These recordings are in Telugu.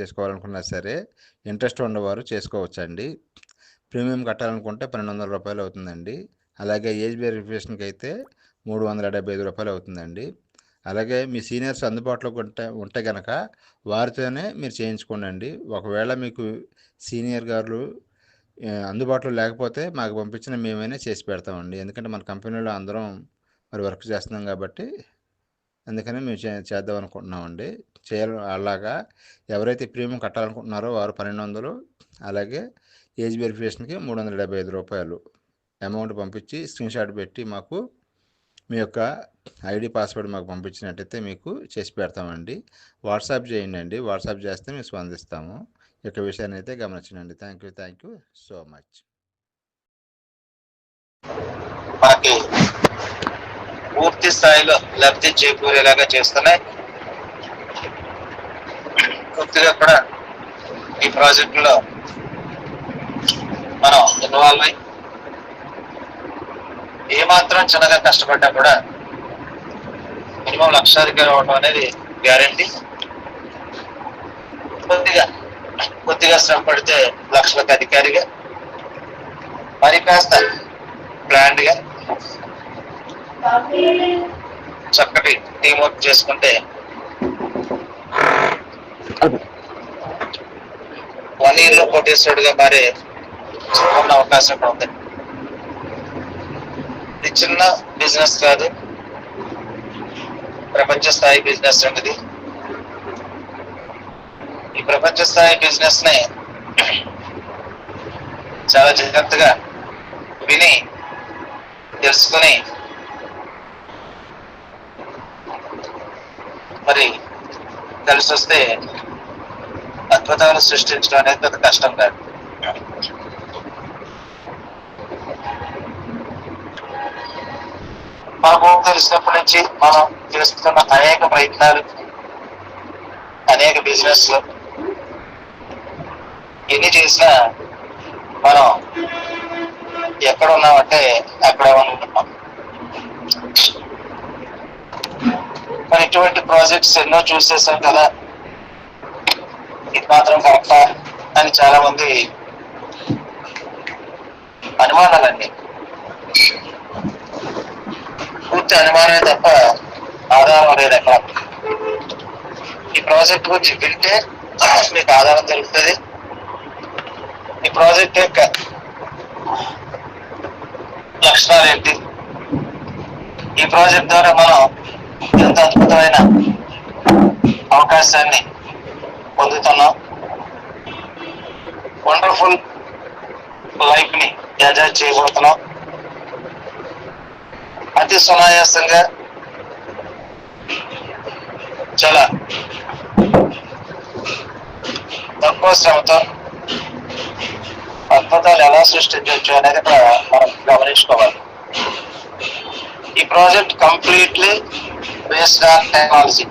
చేసుకోవాలనుకున్నా సరే ఇంట్రెస్ట్ ఉన్నవారు చేసుకోవచ్చండి. ప్రీమియం కట్టాలనుకుంటే పన్నెండు వందల రూపాయలు అవుతుందండి. అలాగే ఏజ్ వెరిఫికేషన్కి అయితే మూడు వందల డెబ్బై ఐదు రూపాయలు అవుతుందండి. అలాగే మీ సీనియర్స్ అందుబాటులో ఉంటే ఉంటే కనుక వారితోనే మీరు చేయించుకోండి ఒకవేళ మీకు సీనియర్ గారు అందుబాటులో లేకపోతే మాకు పంపించిన మేమైనా చేసి పెడతామండి. ఎందుకంటే మన కంపెనీలో అందరం మరి వర్క్ చేస్తున్నాం కాబట్టి అందుకని మేము చే చేద్దాం అనుకుంటున్నామండి. చేయాలి అలాగా ఎవరైతే ప్రీమియం కట్టాలనుకుంటున్నారో వారు పన్నెండు వందలు అలాగే ఏజ్ వెరిఫికేషన్కి మూడు వందల డెబ్బై ఐదు రూపాయలు అమౌంట్ పంపించి స్క్రీన్షాట్ పెట్టి మాకు మీ యొక్క ఐడి పాస్వర్డ్ మాకు పంపించినట్టయితే మీకు చేసి పెడతామండి. వాట్సాప్ చేయండి అండి. వాట్సాప్ చేస్తే మేము స్పందిస్తాము. ఈ యొక్క విషయాన్ని అయితే గమనించండి. Thank you thank you so much. పూర్తి స్థాయిలో లబ్ధి చేకూరేలాగా చేస్తున్నాయి. పూర్తిగా కూడా ఈ ప్రాజెక్టులో మనం ఇన్వాల్వ్ అయి ఏమాత్రం చిన్నగా కష్టపడ్డా కూడా మినిమం లక్షాధికారి అవ్వడం అనేది గ్యారంటీ. కొద్దిగా కొద్దిగా శ్రమ పడితే లక్షలకు అధికారిగా మరి కాస్త ప్లాండ్ చక్కటి టీం వర్క్ చేసుకుంటే వన్ ఇయర్లో కోటేశ్వరుడుగా మారే ఉన్న అవకాశం ఉంది. ఇది చిన్న బిజినెస్ కాదు. ప్రపంచ స్థాయి బిజినెస్ అండి ఈ ప్రపంచ స్థాయి బిజినెస్ని చాలా జాగ్రత్తగా విని తెలుసుకుని మరి కలిసి వస్తే అద్భుతాలు సృష్టించడం అనేది పెద్ద కష్టం కాదు. మనకు తెలిసినప్పటి నుంచి మనం చేస్తున్న అనేక ప్రయత్నాలు అనేక బిజినెస్ ఎన్ని చేసినా మనం ఎక్కడ ఉన్నామంటే అక్కడ ఉంటున్నాం. మరి ఇటువంటి ప్రాజెక్ట్స్ ఎన్నో చూసేసాం కదా. ఇది మాత్రం కరెక్టా అని చాలా మంది అనుమానాలండి పూర్తి అనుమానమే తప్ప ఆధారం లేదు అక్కడ ఈ ప్రాజెక్ట్ గురించి వింటే మీకు ఆధారం దొరుకుతుంది. ఈ ప్రాజెక్ట్ యొక్క లక్షణాలు ఏంటి? ఈ ప్రాజెక్ట్ ద్వారా మనం ఎంత అద్భుతమైన అవకాశాన్ని పొందుతున్నాం. వండర్ఫుల్ లైఫ్ని ఎంజాయ్ చేయబోతున్నాం. అతి సునాయాసంగా చాలా తక్కువ శ్రమతో అద్భుతాలు ఎలా సృష్టించవచ్చు అనేది మనం గమనించుకోవాలి. ఈ project completely based on technology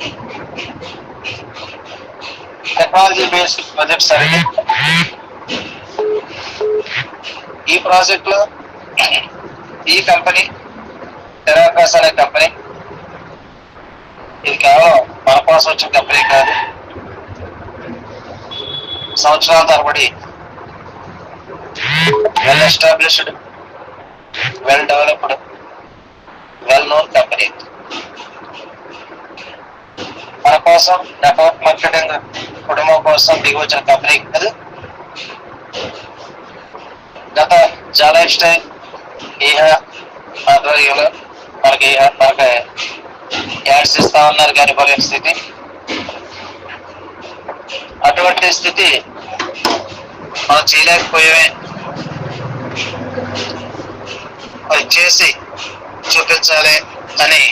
technology based projects అనేది ఈ ప్రాజెక్ట్లో ఈ కంపెనీ టెరాకాస్ అనే కంపెనీ ఇది కేవలం మన కోసం వచ్చిన కంపెనీ కాదు సంవత్సరాల తరబడి. Well established well developed well known company మన కోసం నెట్వర్క్ మార్కెటింగ్ కుటుంబం కోసం దిగి వచ్చిన కంపెనీ గత చాలా ఇష్టం ఈహ ఆధ్వర్యంలో మనకి ఈహ మనకి యాడ్స్ ఇస్తా ఉన్నారు కానీ పోలేని స్థితి. అటువంటి స్థితి మనం చేయలేకపోయామే. అది చేసి చూపించాలి అని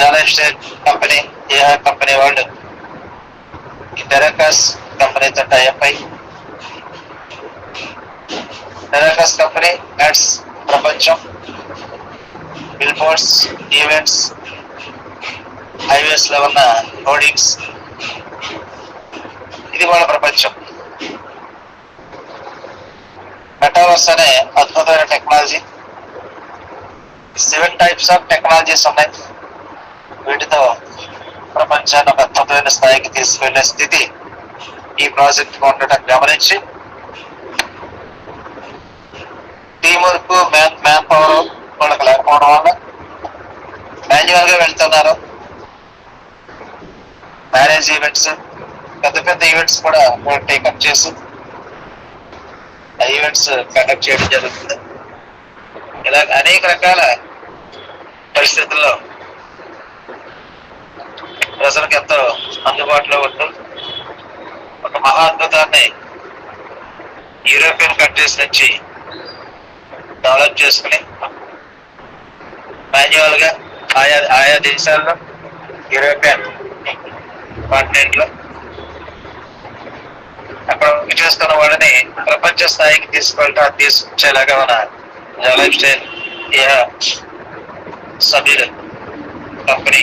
చాలా స్టేట్ కంపెనీ ఏ కంపెనీ వాళ్ళు ఈ టెరాకాస్ కంపెనీతో టైప్ అయి టెరాకాస్ కంపెనీ యాడ్స్ ప్రపంచం బిల్ బోర్డ్స్ ఈవెంట్స్ హైవేస్లో ఉన్న హోర్డింగ్స్ ఇది వాళ్ళ ప్రపంచం మెటావర్స్ అనే అద్భుతమైన technology seven types of technologies ఉన్నాయి వీటితో ప్రపంచాన్ని ఒక అద్భుతమైన స్థాయికి తీసుకెళ్ళే స్థితి ఈ ప్రాజెక్ట్ ఉండటం గమనించి. Team work man man power వాళ్ళకి లేకపోవడం వల్ల మాన్యువల్గా వెళ్తున్నారు. మ్యారేజ్ ఈవెంట్స్ పెద్ద పెద్ద ఈవెంట్స్ కూడా టేకప్ చేసి ఆ ఈవెంట్స్ కండక్ట్ చేయడం జరుగుతుంది. ఇలా అనేక రకాల పరిస్థితుల్లో ప్రజలకు ఎంతో అందుబాటులో ఉంటూ ఒక మహా అద్భుతాన్ని యూరోపియన్ కంట్రీస్ నుంచి డెవలప్ చేసుకుని మాన్యువల్గా ఆయా ఆయా దేశాల్లో యూరోపియన్ కాంటినెంట్లో అక్కడ చేస్తున్న వాళ్ళని ప్రపంచ స్థాయికి తీసుకెళ్ళటం తీసుకొచ్చేలాగా మన లైఫ్ స్టైల్ ఇహ సభ్యులు కంపెనీ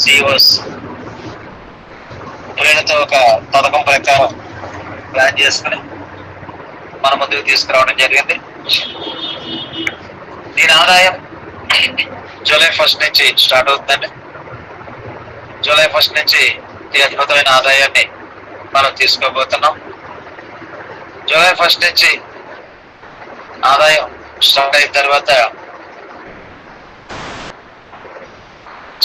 సిఇఓస్ వీళ్ళతో ఒక పథకం ప్రకారం ప్లాన్ చేసుకుని మన ముందుకు తీసుకురావడం జరిగింది. దీని ఆదాయం జూలై ఫస్ట్ నుంచి స్టార్ట్ అవుతుందండి. జూలై ఫస్ట్ నుంచి ఈ అద్భుతమైన ఆదాయాన్ని మనం తీసుకోబోతున్నాం. జూలై ఫస్ట్ నుంచి ఆదాయం స్టార్ట్ అయిన తర్వాత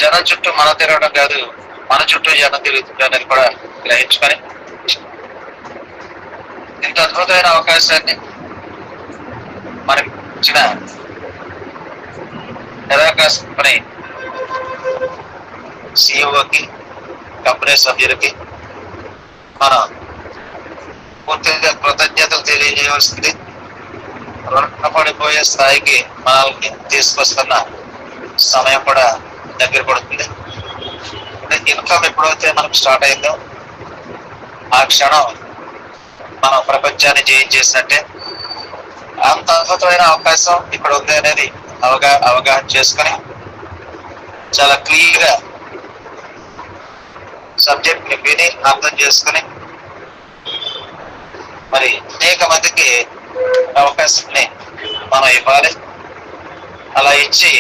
జనం చుట్టూ మనం తిరగడం కాదు మన చుట్టూ జనం తిరుగుతుంది అనేది కూడా గ్రహించుకొని ఇంత అద్భుతమైన అవకాశాన్ని మనకి ఇచ్చిన నిరాకాశ కంపెనీ సిఇఓకి కంపెనీ సభ్యులకి మనం పూర్తిగా కృతజ్ఞతలు తెలియజేయవలసింది. రుణపడిపోయే స్థాయికి మనల్ని తీసుకొస్తున్న సమయం కూడా దగ్గర పడుతుంది. ఇన్కమ్ ఎప్పుడైతే మనకు స్టార్ట్ అయిందో ఆ క్షణం మనం ప్రపంచాన్ని జయించేసినట్టే అంత అద్భుతమైన అవకాశం ఇక్కడ ఉంది అనేది అవగా అవగాహన చేసుకొని చాలా క్లియర్గా సబ్జెక్ట్ని విని అర్థం చేసుకుని మరి అనేక మందికి అవకాశాన్ని మనం ఇవ్వాలి. అలా ఇచ్చి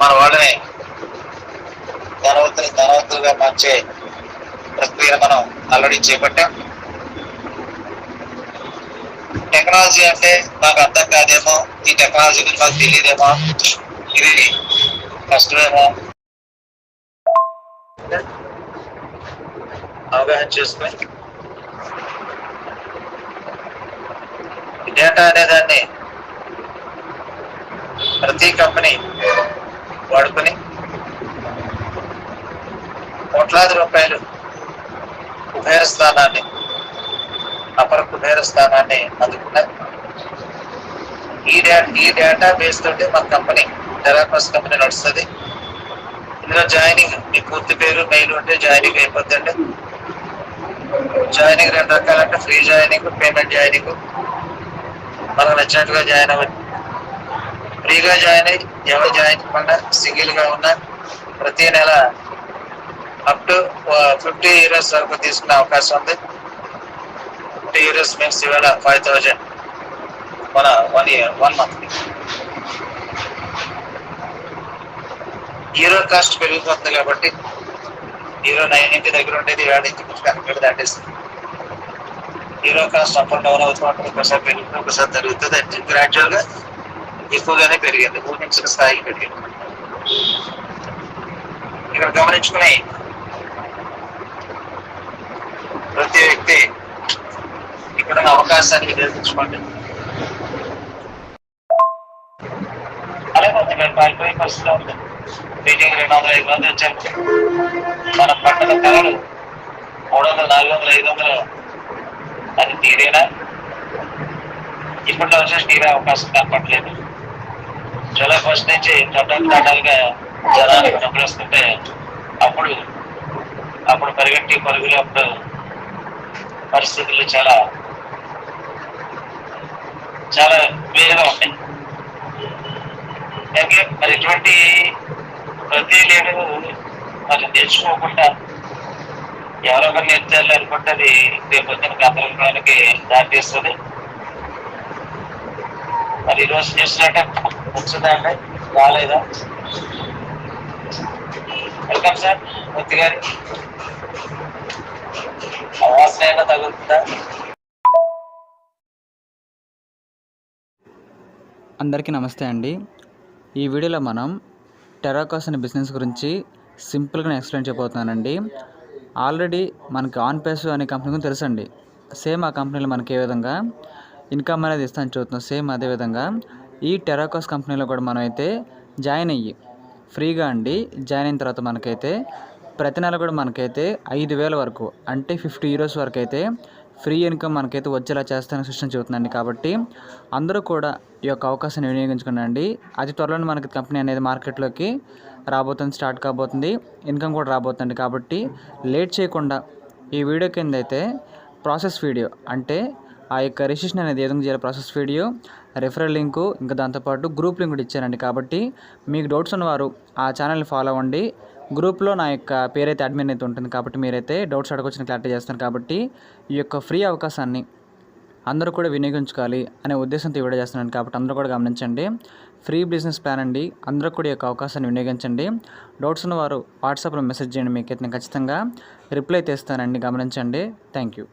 మన వాళ్ళని ధనవంతులు ధనవంతులుగా మార్చే ప్రక్రియ మనం ఆల్రెడీ చేపట్టాం. టెక్నాలజీ అంటే నాకు అర్థం కాదేమో ఈ టెక్నాలజీ గురించి నాకు తెలియదేమో ఇది కష్టమేమో. అవగాహన చేసుకుని డేటా అనే దాన్ని ప్రతి కంపెనీ వాడుకొని కోట్లాది రూపాయలు కుబేర స్థానాన్ని అపర కుబేర స్థానాన్ని అందుకున్నారు. ఈ డేటా ఈ డేటా బేస్ తోటి మన కంపెనీ టెరాకాస్ కంపెనీ నడుస్తుంది. ఇందులో జాయినింగ్ మీ పూర్తి పేరు మెయిల్ ఉంటే జాయినింగ్ అయిపోద్దండి. జాయినింగ్ రెండు రకాలంటే ఫ్రీ జాయినింగ్ పేమెంట్ జాయినింగ్. మనకు నచ్చినట్టుగా జాయిన్ అవ్వండి ఫ్రీగా జాయిన్ అయ్యి ఎవరు జాయిన్ అవ్వకుండా సింగిల్గా ఉన్నా ప్రతి నెల అప్ టు ఫిఫ్టీ ఇయర్స్ వరకు తీసుకునే అవకాశం ఉంది. ఫిఫ్టీ ఇయర్స్ మీన్స్ ఇవాళ ఫైవ్ థౌజండ్ మన one year one month hero cost పెరుగుతుంది కాబట్టి హీరో నైన్ ఇంటి దగ్గర ఉండేది ఏడు ఇంటి అక్కడ దాటేస్తుంది hero cost up and down అవుతూ ఉంటుంది. ఒకసారి పెరుగుతుంది ఒకసారి తరుగుతుంది అంటే గ్రాడ్యువల్గా ఎక్కువగానే పెరిగింది. ఊహించిన స్థాయికి పెరిగింది. ఇక్కడ గమనించుకుని ప్రతి వ్యక్తి ఇక్కడ అవకాశాన్ని వినియోగించుకోండి అలాగే మేము పారిపోయే పరిస్థితిలో ఉంది. మీటింగ్ రెండు వందల ఐదు మంది వచ్చారు. మన పట్టణ కళలు మూడు వందల నాలుగు వందల ఐదు వందలు. అది తీరేనా? ఇప్పట్లో వచ్చేసి తీరే అవకాశం కనపడలేదు. జూలై ఫస్ట్ నుంచి చట్టాలు తొండలుగా జనానికి డబ్బులు వస్తుంటే అప్పుడు అప్పుడు పరిగెట్టి పరుగులు అప్పుడు పరిస్థితులు చాలా చాలా వేరుగా ఉంటాయి. అలాగే మరి ఇటువంటి ప్రతి లీడరు మరి నేర్చుకోకుండా ఎవరో ఒకరిని ఎత్తాలి అనుకుంటే అది రేపు వచ్చిన గందరగోళానికి దారితీస్తుంది మరి ఈరోజు చేసినట్టే వచ్చిందండి రాలేదా? వెల్కమ్ సార్ మూర్తి గారు. వాసన తగులుతుందా? అందరికీ నమస్తే అండి. ఈ వీడియోలో మనం టెరాకాస్ అనే బిజినెస్ గురించి సింపుల్గా నేను ఎక్స్ప్లెయిన్ చేయబోతున్నానండి. ఆల్రెడీ మనకి ఆన్ పేస్ అనే కంపెనీ గురించి తెలుసండి. సేమ్ ఆ కంపెనీలో మనకి ఏ విధంగా ఇన్కమ్ అనేది ఇస్తాను చూస్తున్నాం. సేమ్ అదే విధంగా ఈ టెరాకాస్ కంపెనీలో కూడా మనం అయితే జాయిన్ అయ్యి ఫ్రీగా అండి. జాయిన్ అయిన తర్వాత మనకైతే ప్రతి నెల కూడా మనకైతే ఐదు వేల వరకు అంటే ఫిఫ్టీ యూరోస్ వరకు అయితే ఫ్రీ ఇన్కమ్ మనకైతే వచ్చేలా చేస్తానని సిస్టమ్ చెబుతుందండి. కాబట్టి అందరూ కూడా ఈ యొక్క అవకాశాన్ని వినియోగించుకునండి. అతి త్వరలోనే మనకి కంపెనీ అనేది మార్కెట్లోకి రాబోతుంది స్టార్ట్ కాబోతుంది. ఇన్కమ్ కూడా రాబోతుంది కాబట్టి లేట్ చేయకుండా ఈ వీడియో కింద అయితే ప్రాసెస్ వీడియో అంటే ఆ యొక్క రిజిస్ట్రేషన్ అనేది ఏదైనా విధంగా చేయాలి ప్రాసెస్ వీడియో రెఫరల్ లింకు ఇంకా దాంతోపాటు గ్రూప్ లింక్ కూడా ఇచ్చారండి కాబట్టి మీకు డౌట్స్ ఉన్నవారు ఆ ఛానల్ని ఫాలో అవ్వండి. గ్రూప్లో నా యొక్క పేరైతే అడ్మిన్ అయితే ఉంటుంది కాబట్టి మీరైతే డౌట్స్ అడగొచ్చిన క్లారిటీ చేస్తాను కాబట్టి ఈ యొక్క ఫ్రీ అవకాశాన్ని అందరూ కూడా వినియోగించుకోవాలి అనే ఉద్దేశంతో ఇవ్వడం చేస్తున్నాను కాబట్టి అందరూ కూడా గమనించండి. ఫ్రీ బిజినెస్ ప్లాన్ అండి. అందరూ కూడా ఈ యొక్క అవకాశాన్ని వినియోగించండి. డౌట్స్ ఉన్నవారు వాట్సాప్లో మెసేజ్ చేయండి మీకైతే నేను ఖచ్చితంగా రిప్లై తెస్తానండి. గమనించండి. Thank you.